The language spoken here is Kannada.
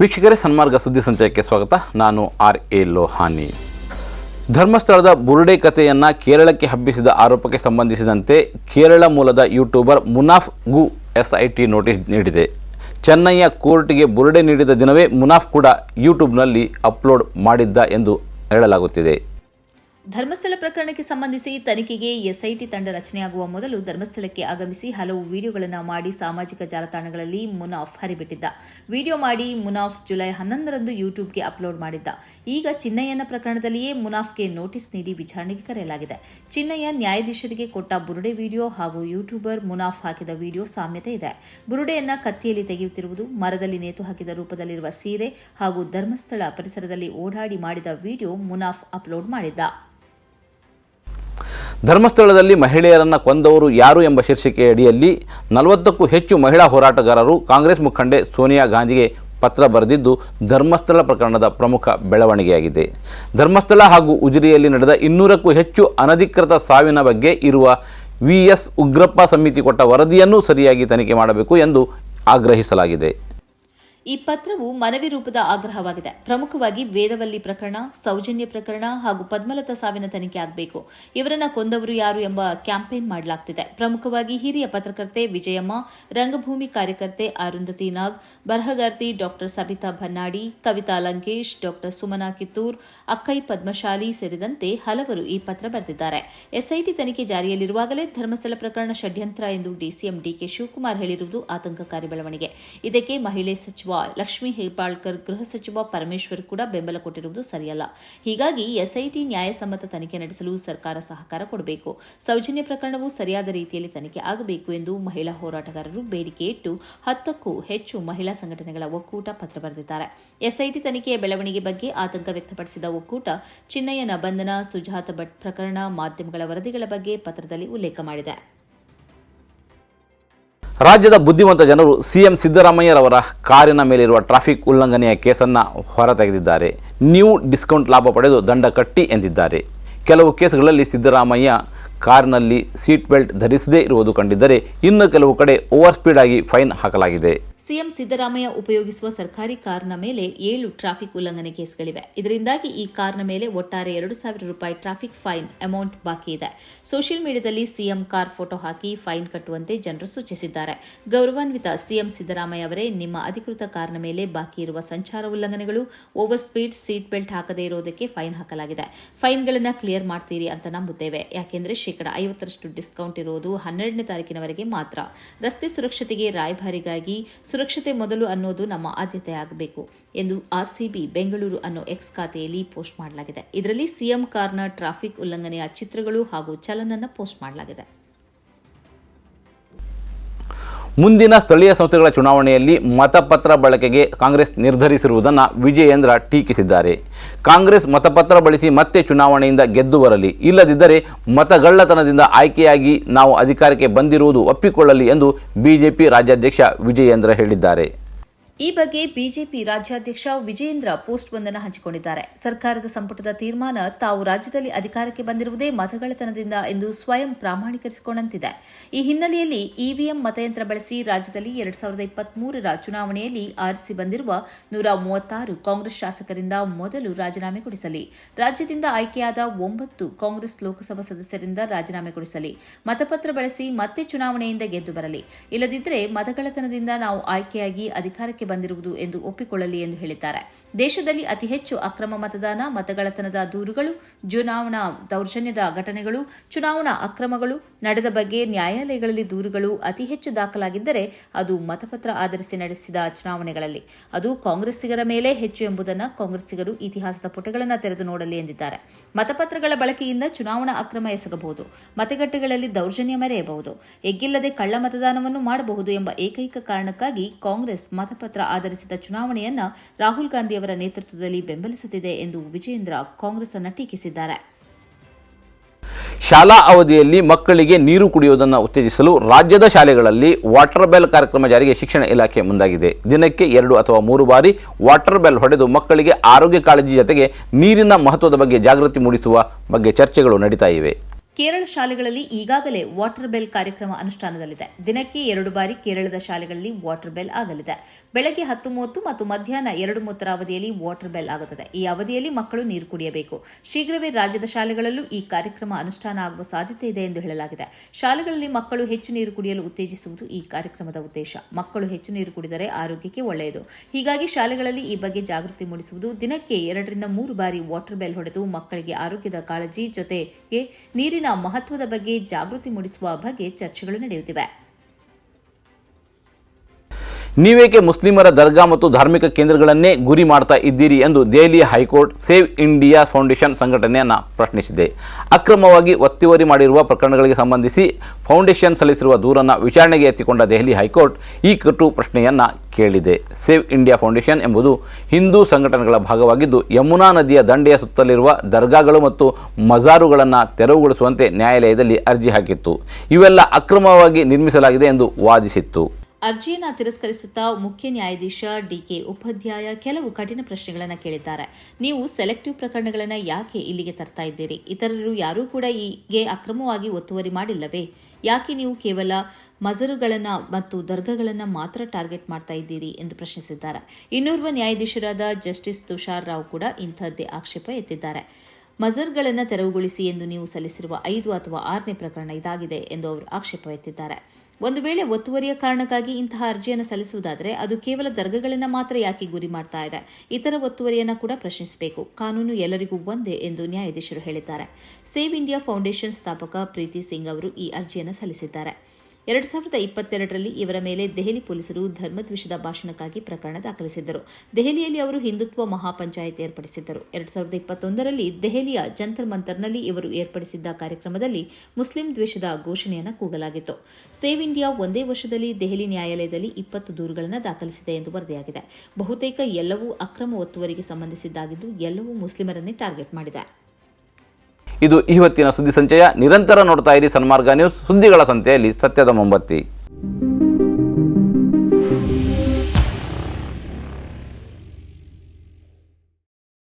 ವೀಕ್ಷಕರೇ, ಸನ್ಮಾರ್ಗ ಸುದ್ದಿ ಸಂಚಯಕ್ಕೆ ಸ್ವಾಗತ. ನಾನು ಆರ್ ಎ ಲೋಹಾನಿ. ಧರ್ಮಸ್ಥಳದ ಬುರುಡೆ ಕಥೆಯನ್ನು ಕೇರಳಕ್ಕೆ ಹಬ್ಬಿಸಿದ ಆರೋಪಕ್ಕೆ ಸಂಬಂಧಿಸಿದಂತೆ ಕೇರಳ ಮೂಲದ ಯೂಟ್ಯೂಬರ್ ಮುನಾಫ್ ಗು ಎಸ್ ಐ ಟಿ ನೋಟಿಸ್ ನೀಡಿದೆ. ಚೆನ್ನೈಯ ಕೋರ್ಟ್ಗೆ ಬುರುಡೆ ನೀಡಿದ ದಿನವೇ ಮುನಾಫ್ ಕೂಡ ಯೂಟ್ಯೂಬ್ನಲ್ಲಿ ಅಪ್ಲೋಡ್ ಮಾಡಿದ್ದ ಎಂದು ಹೇಳಲಾಗುತ್ತಿದೆ. ಧರ್ಮಸ್ಥಳ ಪ್ರಕರಣಕ್ಕೆ ಸಂಬಂಧಿಸಿ ತನಿಖೆಗೆ ಎಸ್ಐಟಿ ತಂಡ ರಚನೆಯಾಗುವ ಮೊದಲು ಧರ್ಮಸ್ಥಳಕ್ಕೆ ಆಗಮಿಸಿ ಹಲವು ವಿಡಿಯೋಗಳನ್ನು ಮಾಡಿ ಸಾಮಾಜಿಕ ಜಾಲತಾಣಗಳಲ್ಲಿ ಮುನಾಫ್ ಹರಿಬಿಟ್ಟಿದ್ದ. ವಿಡಿಯೋ ಮಾಡಿ ಮುನಾಫ್ ಜುಲೈ ಹನ್ನೊಂದರಂದು ಯೂಟ್ಯೂಬ್ಗೆ ಅಪ್ಲೋಡ್ ಮಾಡಿದ್ದ. ಈಗ ಚಿನ್ನಯ್ಯನ ಪ್ರಕರಣದಲ್ಲಿಯೇ ಮುನಾಫ್ಗೆ ನೋಟಿಸ್ ನೀಡಿ ವಿಚಾರಣೆಗೆ ಕರೆಯಲಾಗಿದೆ. ಚಿನ್ನಯ್ಯ ನ್ಯಾಯಾಧೀಶರಿಗೆ ಕೊಟ್ಟ ಬುರುಡೆ ವಿಡಿಯೋ ಹಾಗೂ ಯೂಟ್ಯೂಬರ್ ಮುನಾಫ್ ಹಾಕಿದ ವಿಡಿಯೋ ಸಾಮ್ಯತೆ ಇದೆ. ಬುರುಡೆಯನ್ನ ಕತ್ತಿಯಲ್ಲಿ ತೆಗೆಯುತ್ತಿರುವುದು, ಮರದಲ್ಲಿ ನೇತು ಹಾಕಿದ ರೂಪದಲ್ಲಿರುವ ಸೀರೆ ಹಾಗೂ ಧರ್ಮಸ್ಥಳ ಪರಿಸರದಲ್ಲಿ ಓಡಾಡಿ ಮಾಡಿದ ವಿಡಿಯೋ ಮುನಾಫ್ ಅಪ್ಲೋಡ್ ಮಾಡಿದ್ದ. ಧರ್ಮಸ್ಥಳದಲ್ಲಿ ಮಹಿಳೆಯರನ್ನು ಕೊಂದವರು ಯಾರು ಎಂಬ ಶೀರ್ಷಿಕೆಯಡಿಯಲ್ಲಿ ನಲವತ್ತಕ್ಕೂ ಹೆಚ್ಚು ಮಹಿಳಾ ಹೋರಾಟಗಾರರು ಕಾಂಗ್ರೆಸ್ ಮುಖಂಡೆ ಸೋನಿಯಾ ಗಾಂಧಿಗೆ ಪತ್ರ ಬರೆದಿದ್ದು ಧರ್ಮಸ್ಥಳ ಪ್ರಕರಣದ ಪ್ರಮುಖ ಬೆಳವಣಿಗೆಯಾಗಿದೆ. ಧರ್ಮಸ್ಥಳ ಹಾಗೂ ಉಜಿರೆಯಲ್ಲಿ ನಡೆದ ಇನ್ನೂರಕ್ಕೂ ಹೆಚ್ಚು ಅನಧಿಕೃತ ಸಾವಿನ ಬಗ್ಗೆ ಇರುವ ವಿ ಎಸ್ ಉಗ್ರಪ್ಪ ಸಮಿತಿ ಕೊಟ್ಟ ವರದಿಯನ್ನು ಸರಿಯಾಗಿ ತನಿಖೆ ಮಾಡಬೇಕು ಎಂದು ಆಗ್ರಹಿಸಲಾಗಿದೆ. ಈ ಪತ್ರವು ಮನವಿ ರೂಪದ ಆಗ್ರಹವಾಗಿದೆ. ಪ್ರಮುಖವಾಗಿ ವೇದವಲ್ಲಿ ಪ್ರಕರಣ, ಸೌಜನ್ಯ ಪ್ರಕರಣ ಹಾಗೂ ಪದ್ಮಲತಾ ಸಾವಿನ ತನಿಖೆ ಆಗಬೇಕು. ಇವರನ್ನ ಕೊಂದವರು ಯಾರು ಎಂಬ ಕ್ಯಾಂಪೇನ್ ಮಾಡಲಾಗ್ತಿದೆ. ಪ್ರಮುಖವಾಗಿ ಹಿರಿಯ ಪತ್ರಕರ್ತೆ ವಿಜಯಮ್ಮ, ರಂಗಭೂಮಿ ಕಾರ್ಯಕರ್ತೆ ಅರುಂಧತಿ ನಾಗ್, ಬರಹಗಾರ್ತಿ ಡಾಕ್ಟರ್ ಸಬಿತಾ ಭನ್ನಾಡಿ ಕವಿತಾ ಲಂಕೇಶ್ ಡಾಕ್ಟರ್ ಸುಮನಾ ಕಿತ್ತೂರ್, ಅಕ್ಕೈ ಪದ್ಮಶಾಲಿ ಸೇರಿದಂತೆ ಹಲವರು ಈ ಪತ್ರ ಬರೆದಿದ್ದಾರೆ. ಎಸ್ಐಟಿ ತನಿಖೆ ಜಾರಿಯಲ್ಲಿರುವಾಗಲೇ ಧರ್ಮಸ್ಥಳ ಪ್ರಕರಣ ಷಡ್ಯಂತ್ರ ಎಂದು ಡಿಸಿಎಂ ಡಿಕೆ ಶಿವಕುಮಾರ್ ಹೇಳಿರುವುದು ಆತಂಕಕಾರಿ ಬೆಳವಣಿಗೆ. ಇದಕ್ಕೆ ಮಹಿಳೆ ಸಚಿವ ಲಕ್ಷ್ಮೀ ಹೆಬ್ಬಾಳ್ಕರ್, ಗೃಹ ಸಚಿವ ಪರಮೇಶ್ವರ್ ಕೂಡ ಬೆಂಬಲ ಕೊಟ್ಟಿರುವುದು ಸರಿಯಲ್ಲ. ಹೀಗಾಗಿ ಎಸ್ಐಟಿ ನ್ಯಾಯಸಮ್ಮತ ತನಿಖೆ ನಡೆಸಲು ಸರ್ಕಾರ ಸಹಕಾರ ಕೊಡಬೇಕು. ಸೌಜನ್ಯ ಪ್ರಕರಣವು ಸರಿಯಾದ ರೀತಿಯಲ್ಲಿ ತನಿಖೆ ಆಗಬೇಕು ಎಂದು ಮಹಿಳಾ ಹೋರಾಟಗಾರರು ಬೇಡಿಕೆ ಇಟ್ಟು ಹತ್ತಕ್ಕೂ ಹೆಚ್ಚು ಮಹಿಳಾ ಸಂಘಟನೆಗಳ ಒಕ್ಕೂಟ ಪತ್ರ ಬರೆದಿದ್ದಾರೆ. ಎಸ್ಐಟಿ ತನಿಖೆಯ ಬೆಳವಣಿಗೆ ಬಗ್ಗೆ ಆತಂಕ ವ್ಯಕ್ತಪಡಿಸಿದ ಒಕ್ಕೂಟ, ಚಿನ್ನಯ್ಯನ ಬಂಧನ, ಸುಜಾತ ಭಟ್ ಪ್ರಕರಣ, ಮಾಧ್ಯಮಗಳ ವರದಿಗಳ ಬಗ್ಗೆ ಪತ್ರದಲ್ಲಿ ಉಲ್ಲೇಖ ಮಾಡಿದೆ. ರಾಜ್ಯದ ಬುದ್ಧಿವಂತ ಜನರು ಸಿಎಂ ಸಿದ್ದರಾಮಯ್ಯರವರ ಕಾರಿನ ಮೇಲಿರುವ ಟ್ರಾಫಿಕ್ ಉಲ್ಲಂಘನೆಯ ಕೇಸನ್ನು ಹೊರತೆಗೆದಿದ್ದಾರೆ. ನ್ಯೂ ಡಿಸ್ಕೌಂಟ್ ಲಾಭ ಪಡೆದು ದಂಡ ಕಟ್ಟಿ ಎಂದಿದ್ದಾರೆ. ಕೆಲವು ಕೇಸುಗಳಲ್ಲಿ ಸಿದ್ದರಾಮಯ್ಯ ಕಾರಿನಲ್ಲಿ ಸೀಟ್ ಬೆಲ್ಟ್ ಧರಿಸದೇ ಇರುವುದು ಕಂಡಿದ್ದರೆ ಇನ್ನು ಕೆಲವು ಕಡೆ ಓವರ್ ಸ್ಪೀಡ್ ಆಗಿ ಫೈನ್ ಹಾಕಲಾಗಿದೆ. ಸಿಎಂ ಸಿದ್ದರಾಮಯ್ಯ ಉಪಯೋಗಿಸುವ ಸರ್ಕಾರಿ ಕಾರ್ನ ಮೇಲೆ ಏಳು ಟ್ರಾಫಿಕ್ ಉಲ್ಲಂಘನೆ ಕೇಸ್ಗಳಿವೆ. ಇದರಿಂದಾಗಿ ಈ ಕಾರ್ನ ಮೇಲೆ ಒಟ್ಟಾರೆ ಎರಡು ಸಾವಿರ ರೂಪಾಯಿ ಟ್ರಾಫಿಕ್ ಫೈನ್ ಅಮೌಂಟ್ ಬಾಕಿ ಇದೆ. ಸೋಷಿಯಲ್ ಮೀಡಿಯಾದಲ್ಲಿ ಸಿಎಂ ಕಾರ್ ಫೋಟೋ ಹಾಕಿ ಫೈನ್ ಕಟ್ಟುವಂತೆ ಜನರು ಸೂಚಿಸಿದ್ದಾರೆ. ಗೌರವಾನ್ವಿತ ಸಿಎಂ ಸಿದ್ದರಾಮಯ್ಯ ಅವರೇ ನಿಮ್ಮ ಅಧಿಕೃತ ಕಾರ್ನ ಮೇಲೆ ಬಾಕಿ ಇರುವ ಸಂಚಾರ ಉಲ್ಲಂಘನೆಗಳು, ಓವರ್ ಸ್ಪೀಡ್ ಸೀಟ್ ಬೆಲ್ಟ್ ಹಾಕದೇ ಇರೋದಕ್ಕೆ ಫೈನ್ ಹಾಕಲಾಗಿದೆ. ಫೈನ್ಗಳನ್ನು ಕ್ಲಿಯರ್ ಮಾಡ್ತೀರಿ ಅಂತ ನಂಬುತ್ತೇವೆ. ಯಾಕೆಂದರೆ ಶೇಕಡಾ ಐವತ್ತರಷ್ಟು ಡಿಸ್ಕೌಂಟ್ ಇರುವುದು ಹನ್ನೆರಡನೇ ತಾರೀಕಿನವರೆಗೆ ಮಾತ್ರ. ರಸ್ತೆ ಸುರಕ್ಷತೆಗೆ ರಾಯಭಾರಿಗಾಗಿ ಸುರಕ್ಷತೆ ಮೊದಲು ಅನ್ನೋದು ನಮ್ಮ ಆದ್ಯತೆ ಆಗಬೇಕು ಎಂದು ಆರ್ಸಿಬಿ ಬೆಂಗಳೂರು ಅನ್ನೋ ಎಕ್ಸ್ ಖಾತೆಯಲ್ಲಿ ಪೋಸ್ಟ್ ಮಾಡಲಾಗಿದೆ. ಇದರಲ್ಲಿ ಸಿಎಂ ಕಾರ್ನ ಟ್ರಾಫಿಕ್ ಉಲ್ಲಂಘನೆಯ ಚಿತ್ರಗಳು ಹಾಗೂ ಚಲನನ್ನು ಪೋಸ್ಟ್ ಮಾಡಲಾಗಿದೆ. ಮುಂದಿನ ಸ್ಥಳೀಯ ಸಂಸ್ಥೆಗಳ ಚುನಾವಣೆಯಲ್ಲಿ ಮತಪತ್ರ ಬಳಕೆಗೆ ಕಾಂಗ್ರೆಸ್ ನಿರ್ಧರಿಸಿರುವುದನ್ನು ವಿಜಯೇಂದ್ರ ಟೀಕಿಸಿದ್ದಾರೆ. ಕಾಂಗ್ರೆಸ್ ಮತಪತ್ರ ಬಳಸಿ ಮತ್ತೆ ಚುನಾವಣೆಯಿಂದ ಗೆದ್ದು ಬರಲಿ, ಇಲ್ಲದಿದ್ದರೆ ಮತಗಳ್ಳತನದಿಂದ ಆಯ್ಕೆಯಾಗಿ ನಾವು ಅಧಿಕಾರಕ್ಕೆ ಬಂದಿರುವುದು ಒಪ್ಪಿಕೊಳ್ಳಲಿ ಎಂದು ಬಿಜೆಪಿ ರಾಜ್ಯಾಧ್ಯಕ್ಷ ವಿಜಯೇಂದ್ರ ಹೇಳಿದ್ದಾರೆ. ಈ ಬಗ್ಗೆ ಬಿಜೆಪಿ ರಾಜ್ಯಾಧ್ಯಕ್ಷ ವಿಜಯೇಂದ್ರ ಪೋಸ್ಟ್ ಒಂದನ್ನು ಹಂಚಿಕೊಂಡಿದ್ದಾರೆ. ಸರ್ಕಾರದ ಸಂಪುಟದ ತೀರ್ಮಾನ ತಾವು ರಾಜ್ಯದಲ್ಲಿ ಅಧಿಕಾರಕ್ಕೆ ಬಂದಿರುವುದೇ ಮತಗಳತನದಿಂದ ಎಂದು ಸ್ವಯಂ ಪ್ರಾಮಾಣೀಕರಿಸಿಕೊಂಡಂತಿದೆ. ಈ ಹಿನ್ನೆಲೆಯಲ್ಲಿ ಇವಿಎಂ ಮತಯಂತ್ರ ಬಳಸಿ ರಾಜ್ಯದಲ್ಲಿ ಎರಡ್ ಸಾವಿರದ ಇಪ್ಪತ್ಮೂರರ ಚುನಾವಣೆಯಲ್ಲಿ ಆರಿಸಿ ಬಂದಿರುವ ನೂರ ಮೂವತ್ತಾರು ಕಾಂಗ್ರೆಸ್ ಶಾಸಕರಿಂದ ಮೊದಲು ರಾಜೀನಾಮೆ ಕೊಡಿಸಲಿ. ರಾಜ್ಯದಿಂದ ಆಯ್ಕೆಯಾದ ಒಂಬತ್ತು ಕಾಂಗ್ರೆಸ್ ಲೋಕಸಭಾ ಸದಸ್ಯರಿಂದ ರಾಜೀನಾಮೆ ಕೊಡಿಸಲಿ. ಮತಪತ್ರ ಬಳಸಿ ಮತ್ತೆ ಚುನಾವಣೆಯಿಂದ ಗೆದ್ದು ಬರಲಿ. ಇಲ್ಲದಿದ್ದರೆ ಮತಗಳತನದಿಂದ ನಾವು ಆಯ್ಕೆಯಾಗಿ ಅಧಿಕಾರಕ್ಕೆ ಬಂದಿರುವುದು ಎಂದು ಒಪ್ಪಿಕೊಳ್ಳಲಿ ಎಂದು ಹೇಳಿದ್ದಾರೆ. ದೇಶದಲ್ಲಿ ಅತಿ ಹೆಚ್ಚು ಅಕ್ರಮ ಮತದಾನ ಮತಗಳತನದ ದೂರುಗಳು, ಚುನಾವಣಾ ದೌರ್ಜನ್ಯದ ಘಟನೆಗಳು, ಚುನಾವಣಾ ಅಕ್ರಮಗಳು, ನಡೆದ ಬಗ್ಗೆ ನ್ಯಾಯಾಲಯಗಳಲ್ಲಿ ದೂರುಗಳು ಅತಿ ಹೆಚ್ಚು ದಾಖಲಾಗಿದ್ದರೆ ಅದು ಮತಪತ್ರ ಆಧರಿಸಿ ನಡೆಸಿದ ಚುನಾವಣೆಗಳಲ್ಲಿ. ಅದು ಕಾಂಗ್ರೆಸ್ಸಿಗರ ಮೇಲೆ ಹೆಚ್ಚು ಎಂಬುದನ್ನು ಕಾಂಗ್ರೆಸ್ಸಿಗರು ಇತಿಹಾಸದ ಪುಟಗಳನ್ನು ತೆರೆದು ನೋಡಲಿ ಎಂದಿದ್ದಾರೆ. ಮತಪತ್ರಗಳ ಬಳಕೆಯಿಂದ ಚುನಾವಣಾ ಅಕ್ರಮ ಎಸಗಬಹುದು, ಮತಗಟ್ಟೆಗಳಲ್ಲಿ ದೌರ್ಜನ್ಯ ಮೆರೆಯಬಹುದು. ಎಗ್ಗಿಲ್ಲದೆ ಕಳ್ಳ ಮತದಾನವನ್ನು ಮಾಡಬಹುದು ಎಂಬ ಏಕೈಕ ಕಾರಣಕ್ಕಾಗಿ ಕಾಂಗ್ರೆಸ್ ಮತಪತ್ರ ಆಧರಿಸಿದ ಚುನಾವಣೆಯನ್ನು ರಾಹುಲ್ ಗಾಂಧಿಯವರ ನೇತೃತ್ವದಲ್ಲಿ ಬೆಂಬಲಿಸುತ್ತಿದೆ ಎಂದು ವಿಜಯೇಂದ್ರ ಕಾಂಗ್ರೆಸ್ ಅನ್ನು ಟೀಕಿಸಿದ್ದಾರೆ. ಶಾಲಾ ಅವಧಿಯಲ್ಲಿ ಮಕ್ಕಳಿಗೆ ನೀರು ಕುಡಿಯುವುದನ್ನು ಉತ್ತೇಜಿಸಲು ರಾಜ್ಯದ ಶಾಲೆಗಳಲ್ಲಿ ವಾಟರ್ ಬೆಲ್ ಕಾರ್ಯಕ್ರಮ ಜಾರಿಗೆ ಶಿಕ್ಷಣ ಇಲಾಖೆ ಮುಂದಾಗಿದೆ. ದಿನಕ್ಕೆ ಎರಡು ಅಥವಾ ಮೂರು ಬಾರಿ ವಾಟರ್ ಬೆಲ್ ಹೊಡೆದು ಮಕ್ಕಳಿಗೆ ಆರೋಗ್ಯ ಕಾಳಜಿ ಜೊತೆಗೆ ನೀರಿನ ಮಹತ್ವದ ಬಗ್ಗೆ ಜಾಗೃತಿ ಮೂಡಿಸುವ ಬಗ್ಗೆ ಚರ್ಚೆಗಳು ನಡೀತಾ ಇವೆ. ಕೇರಳ ಶಾಲೆಗಳಲ್ಲಿ ಈಗಾಗಲೇ ವಾಟರ್ ಬೆಲ್ ಕಾರ್ಯಕ್ರಮ ಅನುಷ್ಠಾನದಲ್ಲಿದೆ. ದಿನಕ್ಕೆ ಎರಡು ಬಾರಿ ಕೇರಳದ ಶಾಲೆಗಳಲ್ಲಿ ವಾಟರ್ ಬೆಲ್ ಆಗಲಿದೆ. ಬೆಳಗ್ಗೆ ಹತ್ತು ಮೂವತ್ತು ಮತ್ತು ಮಧ್ಯಾಹ್ನ ಎರಡು ಮೂವತ್ತರ ಅವಧಿಯಲ್ಲಿ ವಾಟರ್ ಬೆಲ್ ಆಗುತ್ತದೆ. ಈ ಅವಧಿಯಲ್ಲಿ ಮಕ್ಕಳು ನೀರು ಕುಡಿಯಬೇಕು. ಶೀಘ್ರವೇ ರಾಜ್ಯದ ಶಾಲೆಗಳಲ್ಲೂ ಈ ಕಾರ್ಯಕ್ರಮ ಅನುಷ್ಠಾನ ಆಗುವ ಸಾಧ್ಯತೆ ಇದೆ ಎಂದು ಹೇಳಲಾಗಿದೆ. ಶಾಲೆಗಳಲ್ಲಿ ಮಕ್ಕಳು ಹೆಚ್ಚು ನೀರು ಕುಡಿಯಲು ಉತ್ತೇಜಿಸುವುದು ಈ ಕಾರ್ಯಕ್ರಮದ ಉದ್ದೇಶ. ಮಕ್ಕಳು ಹೆಚ್ಚು ನೀರು ಕುಡಿದರೆ ಆರೋಗ್ಯಕ್ಕೆ ಒಳ್ಳೆಯದು. ಹೀಗಾಗಿ ಶಾಲೆಗಳಲ್ಲಿ ಈ ಬಗ್ಗೆ ಜಾಗೃತಿ ಮೂಡಿಸುವುದು ದಿನಕ್ಕೆ ಎರಡರಿಂದ ಮೂರು ಬಾರಿ ವಾಟರ್ ಬೆಲ್ ಹೊಡೆದು ಮಕ್ಕಳಿಗೆ ಆರೋಗ್ಯದ ಕಾಳಜಿ ಜೊತೆಗೆ ನೀರಿನ ಮಹತ್ವದ ಬಗ್ಗೆ ಜಾಗೃತಿ ಮೂಡಿಸುವ ಬಗ್ಗೆ ಚರ್ಚೆಗಳು ನಡೆಯುತ್ತಿವೆ. ನೀವೇಕೆ ಮುಸ್ಲಿಮರ ದರ್ಗಾ ಮತ್ತು ಧಾರ್ಮಿಕ ಕೇಂದ್ರಗಳನ್ನೇ ಗುರಿ ಮಾಡ್ತಾ ಇದ್ದೀರಿ ಎಂದು Delhi high court save India foundation ಸಂಘಟನೆಯನ್ನು ಪ್ರಶ್ನಿಸಿದೆ. ಅಕ್ರಮವಾಗಿ ಒತ್ತುವರಿ ಮಾಡಿರುವ ಪ್ರಕರಣಗಳಿಗೆ ಸಂಬಂಧಿಸಿ ಫೌಂಡೇಶನ್ ಸಲ್ಲಿಸಿರುವ ದೂರನ್ನು ವಿಚಾರಣೆಗೆ ಎತ್ತಿಕೊಂಡ ದೆಹಲಿ ಹೈಕೋರ್ಟ್ ಈ ಕಟು ಪ್ರಶ್ನೆಯನ್ನು ಕೇಳಿದೆ. ಸೇವ್ ಇಂಡಿಯಾ ಫೌಂಡೇಶನ್ ಎಂಬುದು ಹಿಂದೂ ಸಂಘಟನೆಗಳ ಭಾಗವಾಗಿದ್ದು, ಯಮುನಾ ನದಿಯ ದಂಡೆಯ ಸುತ್ತಲಿರುವ ದರ್ಗಾಗಳು ಮತ್ತು ಮಜಾರುಗಳನ್ನು ತೆರವುಗೊಳಿಸುವಂತೆ ನ್ಯಾಯಾಲಯದಲ್ಲಿ ಅರ್ಜಿ ಹಾಕಿತ್ತು. ಇವೆಲ್ಲ ಅಕ್ರಮವಾಗಿ ನಿರ್ಮಿಸಲಾಗಿದೆ ಎಂದು ವಾದಿಸಿತ್ತು. ಅರ್ಜಿಯನ್ನ ತಿರಸ್ಕರಿಸುತ್ತಾ ಮುಖ್ಯ ನ್ಯಾಯಾಧೀಶ ಡಿಕೆ ಉಪಾಧ್ಯಾಯ ಕೆಲವು ಕಠಿಣ ಪ್ರಶ್ನೆಗಳನ್ನು ಕೇಳಿದ್ದಾರೆ. ನೀವು ಸೆಲೆಕ್ಟಿವ್ ಪ್ರಕರಣಗಳನ್ನು ಯಾಕೆ ಇಲ್ಲಿಗೆ ತರ್ತಾ ಇದ್ದೀರಿ? ಇತರರು ಯಾರೂ ಕೂಡ ಈಗೆ ಅಕ್ರಮವಾಗಿ ಒತ್ತುವರಿ ಮಾಡಿಲ್ಲವೇ? ಯಾಕೆ ನೀವು ಕೇವಲ ಮಜರುಗಳನ್ನು ಮತ್ತು ದರ್ಗಗಳನ್ನು ಮಾತ್ರ ಟಾರ್ಗೆಟ್ ಮಾಡ್ತಾ ಇದ್ದೀರಿ ಎಂದು ಪ್ರಶ್ನಿಸಿದ್ದಾರೆ. ಇನ್ನೋರ್ವ ನ್ಯಾಯಾಧೀಶರಾದ ಜಸ್ಟಿಸ್ ತುಷಾರ್ ರಾವ್ ಕೂಡ ಇಂಥದ್ದೇ ಆಕ್ಷೇಪ ಎತ್ತಿದ್ದಾರೆ. ಮಜರ್ಗಳನ್ನು ತೆರವುಗೊಳಿಸಿ ಎಂದು ನೀವು ಸಲ್ಲಿಸಿರುವ ಐದು ಅಥವಾ ಆರನೇ ಪ್ರಕರಣ ಇದಾಗಿದೆ ಎಂದು ಅವರು ಆಕ್ಷೇಪ ಎತ್ತಿದ್ದಾರೆ. ಒಂದು ವೇಳೆ ಒತ್ತುವರಿಯ ಕಾರಣಕ್ಕಾಗಿ ಇಂತಹ ಅರ್ಜಿಯನ್ನು ಸಲ್ಲಿಸುವುದಾದರೆ ಅದು ಕೇವಲ ದರ್ಗಗಳನ್ನು ಮಾತ್ರ ಯಾಕೆ ಗುರಿ ಮಾಡ್ತಾ ಇದೆ? ಇತರ ಒತ್ತುವರಿಯನ್ನು ಕೂಡ ಪ್ರಶ್ನಿಸಬೇಕು. ಕಾನೂನು ಎಲ್ಲರಿಗೂ ಒಂದೇ ಎಂದು ನ್ಯಾಯಾಧೀಶರು ಹೇಳಿದ್ದಾರೆ. ಸೇವ್ ಇಂಡಿಯಾ ಫೌಂಡೇಶನ್ ಸ್ಥಾಪಕ ಪ್ರೀತಿ ಸಿಂಗ್ ಅವರು ಈ ಅರ್ಜಿಯನ್ನು ಸಲ್ಲಿಸಿದ್ದಾರೆ. ಎರಡ್ ಸಾವಿರದ ಇಪ್ಪತ್ತೆರಡರಲ್ಲಿ ಇವರ ಮೇಲೆ ದೆಹಲಿ ಪೊಲೀಸರು ಧರ್ಮದ್ವೇಷದ ಭಾಷಣಕ್ಕಾಗಿ ಪ್ರಕರಣ ದಾಖಲಿಸಿದ್ದರು. ದೆಹಲಿಯಲ್ಲಿ ಅವರು ಹಿಂದುತ್ವ ಮಹಾಪಂಚಾಯತ್ ಏರ್ಪಡಿಸಿದ್ದರು. ಎರಡು ಸಾವಿರದ ಇಪ್ಪತ್ತೊಂದರಲ್ಲಿ ದೆಹಲಿಯ ಜಂತರ್ ಮಂತರ್ನಲ್ಲಿ ಇವರು ಏರ್ಪಡಿಸಿದ್ದ ಕಾರ್ಯಕ್ರಮದಲ್ಲಿ ಮುಸ್ಲಿಂ ದ್ವೇಷದ ಘೋಷಣೆಯನ್ನು ಕೂಗಲಾಗಿತ್ತು. ಸೇವ್ ಇಂಡಿಯಾ ಒಂದೇ ವರ್ಷದಲ್ಲಿ ದೆಹಲಿ ನ್ಯಾಯಾಲಯದಲ್ಲಿ ಇಪ್ಪತ್ತು ದೂರುಗಳನ್ನು ದಾಖಲಿಸಿದೆ ಎಂದು ವರದಿಯಾಗಿದೆ. ಬಹುತೇಕ ಎಲ್ಲವೂ ಅಕ್ರಮ ಒತ್ತುವರಿಗೆ ಸಂಬಂಧಿಸಿದ್ದಾಗಿದ್ದು ಎಲ್ಲವೂ ಮುಸ್ಲಿಮರನ್ನೇ ಟಾರ್ಗೆಟ್ ಮಾಡಿದೆ. ಇದು ಇವತ್ತಿನ ಸುದ್ದಿ ಸಂಚಯ. ನಿರಂತರ ನೋಡ್ತಾ ಇರಿ ಸನ್ಮಾರ್ಗ ನ್ಯೂಸ್ ಸುದ್ದಿಗಳ ಸಂತೆಯಲ್ಲಿ ಸತ್ಯದ ಮೊಂಬತ್ತಿ.